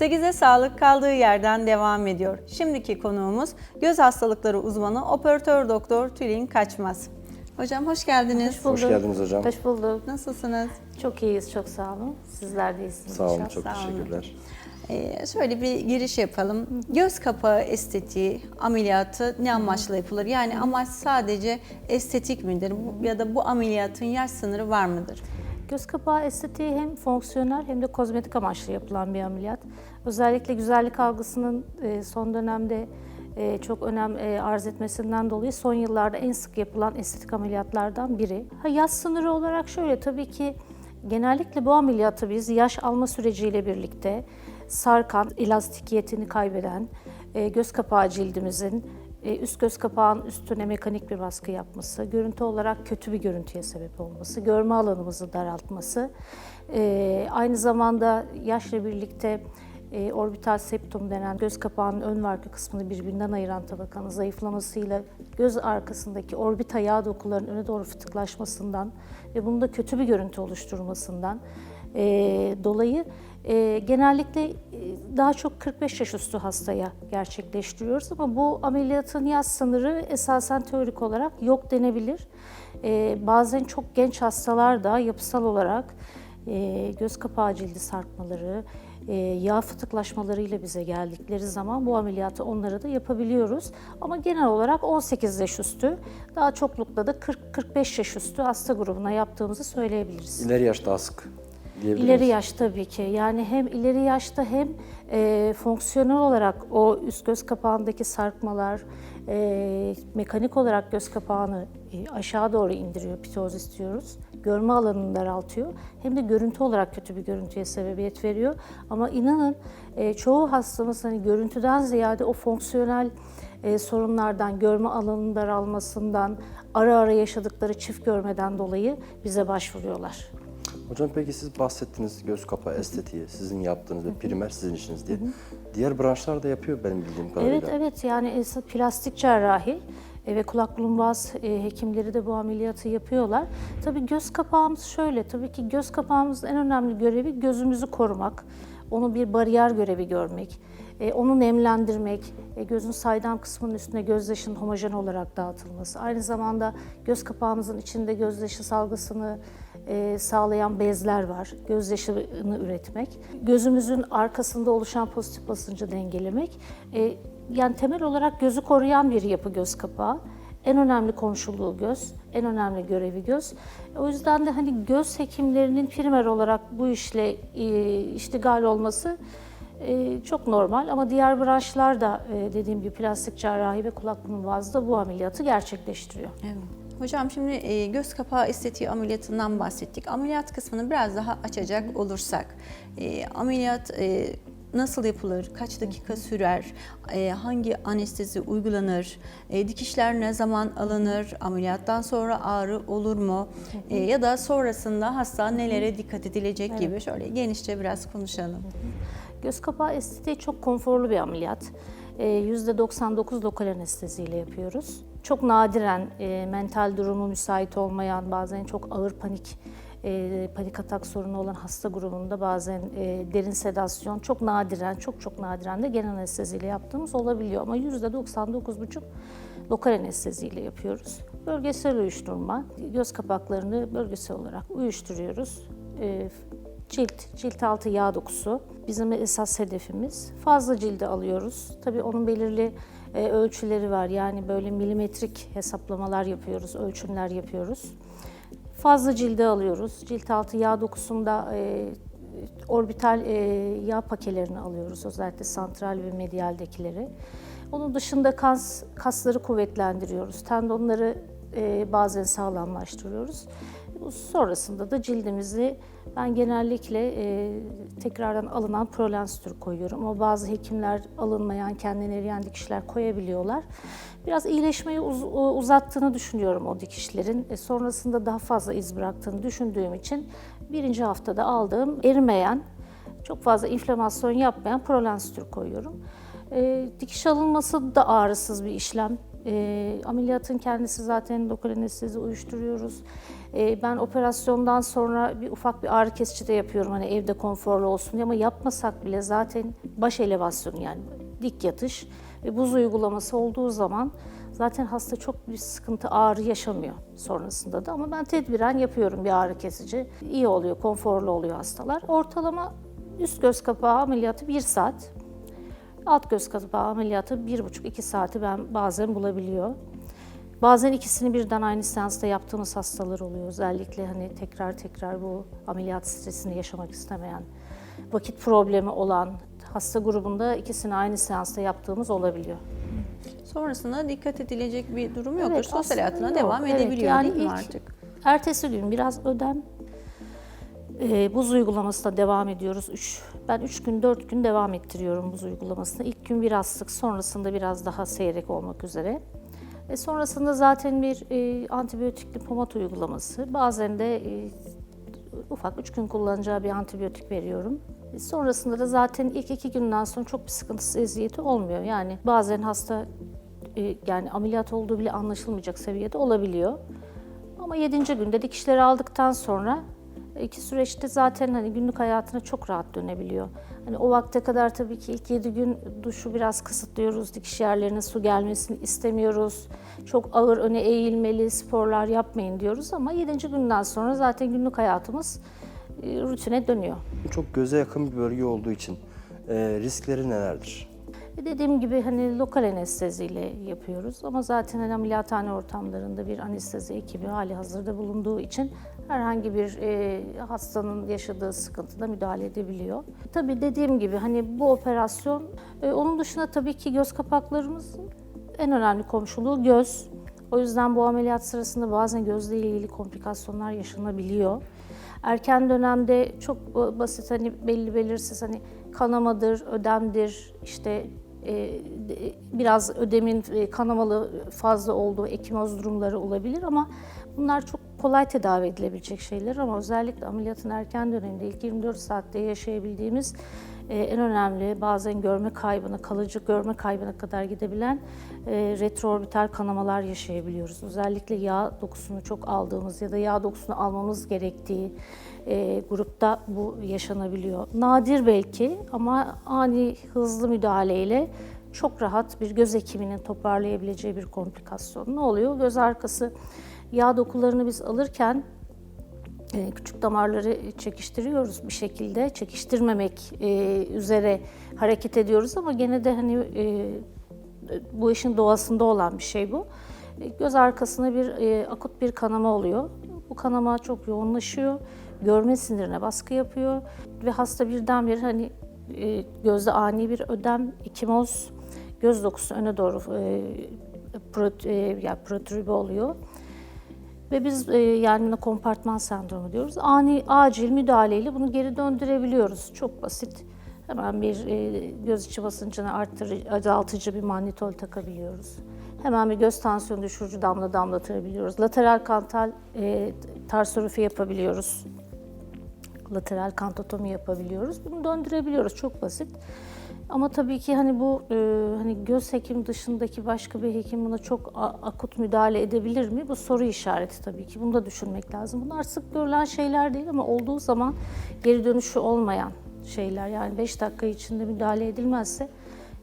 8'e sağlık kaldığı yerden devam ediyor. Şimdiki konuğumuz göz hastalıkları uzmanı operatör doktor Tülin Kaçmaz. Hocam hoş geldiniz. Hoş geldiniz hocam. Hoş bulduk. Nasılsınız? Çok iyiyiz, çok sağ olun. Sizler de iyisiniz. Sağ olun, inşallah. çok Sağ olun. teşekkürler. Ee, şöyle bir giriş yapalım. Göz kapağı estetiği ameliyatı ne amaçla yapılır? Yani amaç sadece estetik midir? Ya da bu ameliyatın yaş sınırı var mıdır? Göz kapağı estetiği hem fonksiyonel hem de kozmetik amaçlı yapılan bir ameliyat. Özellikle güzellik algısının e, son dönemde e, çok önem e, arz etmesinden dolayı son yıllarda en sık yapılan estetik ameliyatlardan biri. Ha, yaş sınırı olarak şöyle tabii ki genellikle bu ameliyatı biz yaş alma süreciyle birlikte sarkan, elastikiyetini kaybeden, göz kapağı cildimizin üst göz kapağın üstüne mekanik bir baskı yapması, görüntü olarak kötü bir görüntüye sebep olması, görme alanımızı daraltması, e, aynı zamanda yaşla birlikte e, orbital septum denen göz kapağının ön ve arka kısmını birbirinden ayıran tabakanın zayıflamasıyla göz arkasındaki orbita yağ dokularının öne doğru fıtıklaşmasından ve bunun da kötü bir görüntü oluşturmasından e, dolayı e, genellikle e, daha çok 45 yaş üstü hastaya gerçekleştiriyoruz ama bu ameliyatın yaş sınırı esasen teorik olarak yok denebilir. E, bazen çok genç hastalar da yapısal olarak e, göz kapağı cildi sarkmaları, e, yağ fıtıklaşmalarıyla bize geldikleri zaman bu ameliyatı onlara da yapabiliyoruz. Ama genel olarak 18 yaş üstü, daha çoklukla da 40-45 yaş üstü hasta grubuna yaptığımızı söyleyebiliriz. İleri yaş daha sık diyebiliriz. İleri yaş tabii ki. Yani hem ileri yaşta hem e, fonksiyonel olarak o üst göz kapağındaki sarkmalar, e, mekanik olarak göz kapağını e, aşağı doğru indiriyor, pitoz istiyoruz. Görme alanını daraltıyor. Hem de görüntü olarak kötü bir görüntüye sebebiyet veriyor. Ama inanın e, çoğu hastamız hani görüntüden ziyade o fonksiyonel e, sorunlardan, görme alanının daralmasından, ara ara yaşadıkları çift görmeden dolayı bize başvuruyorlar. Hocam peki siz bahsettiniz göz kapağı estetiği, sizin yaptığınız ve primer sizin işiniz diye. Diğer branşlar da yapıyor benim bildiğim kadarıyla. Evet evet yani esas plastik cerrahi e, ve kulak burun boğaz e, hekimleri de bu ameliyatı yapıyorlar. Tabii göz kapağımız şöyle, tabii ki göz kapağımızın en önemli görevi gözümüzü korumak, onu bir bariyer görevi görmek, e, onu nemlendirmek, e, gözün saydam kısmının üstüne gözyaşının homojen olarak dağıtılması, aynı zamanda göz kapağımızın içinde gözyaşı salgısını e, sağlayan bezler var. Gözyaşını üretmek. Gözümüzün arkasında oluşan pozitif basıncı dengelemek. E, yani temel olarak gözü koruyan bir yapı göz kapağı. En önemli komşuluğu göz, en önemli görevi göz. O yüzden de hani göz hekimlerinin primer olarak bu işle e, iştigal olması e, çok normal ama diğer branşlar da e, dediğim gibi plastik cerrahi ve kulak burun boğazı da bu ameliyatı gerçekleştiriyor. Evet. Hocam şimdi e, göz kapağı estetiği ameliyatından bahsettik. Ameliyat kısmını biraz daha açacak olursak, e, ameliyat e, nasıl yapılır, kaç dakika sürer, hangi anestezi uygulanır, dikişler ne zaman alınır, ameliyattan sonra ağrı olur mu ya da sonrasında hasta nelere dikkat edilecek gibi şöyle genişçe biraz konuşalım. Göz kapağı estetiği çok konforlu bir ameliyat. Ee, %99 lokal anesteziyle yapıyoruz. Çok nadiren e, mental durumu müsait olmayan, bazen çok ağır panik e, panik atak sorunu olan hasta grubunda bazen e, derin sedasyon çok nadiren, çok çok nadiren de genel anesteziyle yaptığımız olabiliyor. Ama %99,5 lokal anesteziyle yapıyoruz. Bölgesel uyuşturma, göz kapaklarını bölgesel olarak uyuşturuyoruz. E, Cilt, cilt altı yağ dokusu bizim esas hedefimiz. Fazla cildi alıyoruz. Tabii onun belirli e, ölçüleri var. Yani böyle milimetrik hesaplamalar yapıyoruz, ölçümler yapıyoruz. Fazla cildi alıyoruz. Cilt altı yağ dokusunda e, orbital e, yağ pakelerini alıyoruz. Özellikle santral ve medialdekileri. Onun dışında kas, kasları kuvvetlendiriyoruz. Tendonları e, bazen sağlamlaştırıyoruz. Sonrasında da cildimizi ben genellikle e, tekrardan alınan prolensitür koyuyorum. Ama bazı hekimler alınmayan, kendine eriyen dikişler koyabiliyorlar. Biraz iyileşmeyi uz- uzattığını düşünüyorum o dikişlerin. E, sonrasında daha fazla iz bıraktığını düşündüğüm için birinci haftada aldığım erimeyen, çok fazla inflamasyon yapmayan prolensitür koyuyorum. E, dikiş alınması da ağrısız bir işlem. E, ameliyatın kendisi zaten lokal anestezi uyuşturuyoruz. E, ben operasyondan sonra bir ufak bir ağrı kesici de yapıyorum hani evde konforlu olsun diye ama yapmasak bile zaten baş elevasyonu yani dik yatış ve buz uygulaması olduğu zaman zaten hasta çok bir sıkıntı ağrı yaşamıyor sonrasında da ama ben tedbiren yapıyorum bir ağrı kesici. İyi oluyor, konforlu oluyor hastalar. Ortalama üst göz kapağı ameliyatı 1 saat. Alt göz kapağı ameliyatı 1,5-2 saati ben bazen bulabiliyor. Bazen ikisini birden aynı seansta yaptığımız hastalar oluyor. Özellikle hani tekrar tekrar bu ameliyat stresini yaşamak istemeyen, vakit problemi olan hasta grubunda ikisini aynı seansta yaptığımız olabiliyor. Sonrasında dikkat edilecek bir durum yoktur. Evet, Sosyal hayatına yok. devam Evet, edebiliyor yani değil mi artık? Ertesi gün biraz ödem, e, buz uygulamasına devam ediyoruz. Üç, ben 3 gün 4 gün devam ettiriyorum buz uygulamasını. İlk gün biraz sık, sonrasında biraz daha seyrek olmak üzere. E, sonrasında zaten bir e, antibiyotikli pomat uygulaması. Bazen de e, ufak 3 gün kullanacağı bir antibiyotik veriyorum. E, Sonrasında da zaten ilk iki günden sonra çok bir sıkıntısı, eziyeti olmuyor. Yani bazen hasta e, yani ameliyat olduğu bile anlaşılmayacak seviyede olabiliyor. Ama 7. günde dikişleri aldıktan sonra iki süreçte zaten hani günlük hayatına çok rahat dönebiliyor. Hani o vakte kadar tabii ki ilk 7 gün duşu biraz kısıtlıyoruz. Dikiş yerlerine su gelmesini istemiyoruz. Çok ağır öne eğilmeli sporlar yapmayın diyoruz ama 7. günden sonra zaten günlük hayatımız e, rutine dönüyor. Çok göze yakın bir bölge olduğu için e, riskleri nelerdir? Dediğim gibi hani lokal anesteziyle yapıyoruz ama zaten hani ameliyathane ortamlarında bir anestezi ekibi hali hazırda bulunduğu için herhangi bir e, hastanın yaşadığı sıkıntıda müdahale edebiliyor. Tabii dediğim gibi hani bu operasyon, e, onun dışında tabii ki göz kapaklarımızın en önemli komşuluğu göz. O yüzden bu ameliyat sırasında bazen gözle ilgili komplikasyonlar yaşanabiliyor. Erken dönemde çok basit hani belli belirsiz hani kanamadır, ödemdir, işte e, biraz ödemin e, kanamalı fazla olduğu ekimoz durumları olabilir ama bunlar çok kolay tedavi edilebilecek şeyler ama özellikle ameliyatın erken döneminde ilk 24 saatte yaşayabildiğimiz e, en önemli bazen görme kaybına, kalıcı görme kaybına kadar gidebilen e, retroorbital kanamalar yaşayabiliyoruz. Özellikle yağ dokusunu çok aldığımız ya da yağ dokusunu almamız gerektiği e, grupta bu yaşanabiliyor. Nadir belki ama ani hızlı müdahaleyle çok rahat bir göz hekiminin toparlayabileceği bir komplikasyon. Ne oluyor? Göz arkası yağ dokularını biz alırken e, küçük damarları çekiştiriyoruz bir şekilde. Çekiştirmemek e, üzere hareket ediyoruz ama gene de hani e, bu işin doğasında olan bir şey bu. Göz arkasına bir akut bir kanama oluyor. Bu kanama çok yoğunlaşıyor. Görme sinirine baskı yapıyor ve hasta birdenbire hani gözde ani bir ödem, ikimoz, göz dokusu öne doğru e, prot, e, yani protrübe oluyor. Ve biz e, yani buna kompartman sendromu diyoruz. Ani acil müdahaleyle bunu geri döndürebiliyoruz. Çok basit. Hemen bir e, göz içi basıncını arttırıcı, azaltıcı bir mannitol takabiliyoruz. Hemen bir göz tansiyonu düşürücü damla damlatabiliyoruz. Lateral kantal e, tarsografi yapabiliyoruz. Lateral kantotomi yapabiliyoruz. Bunu döndürebiliyoruz. Çok basit. Ama tabii ki hani bu e, hani göz hekim dışındaki başka bir hekim buna çok akut müdahale edebilir mi? Bu soru işareti tabii ki. Bunu da düşünmek lazım. Bunlar sık görülen şeyler değil ama olduğu zaman geri dönüşü olmayan şeyler. Yani 5 dakika içinde müdahale edilmezse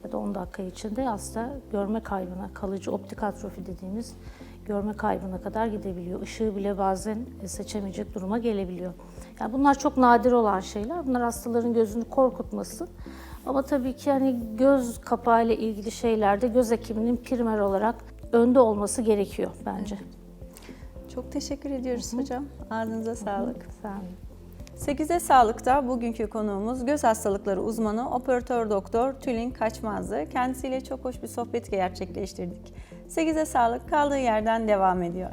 ya da 10 dakika içinde hasta görme kaybına, kalıcı optik atrofi dediğimiz görme kaybına kadar gidebiliyor. Işığı bile bazen seçemeyecek duruma gelebiliyor. Yani bunlar çok nadir olan şeyler. Bunlar hastaların gözünü korkutmasın. Ama tabii ki hani göz kapağı ile ilgili şeylerde göz hekiminin primer olarak önde olması gerekiyor bence. Çok teşekkür ediyoruz hocam. Ağzınıza sağlık. Sağ olun. 8'e Sağlık'ta bugünkü konuğumuz göz hastalıkları uzmanı operatör doktor Tülin Kaçmaz'dı. Kendisiyle çok hoş bir sohbet gerçekleştirdik. 8'e Sağlık kaldığı yerden devam ediyor.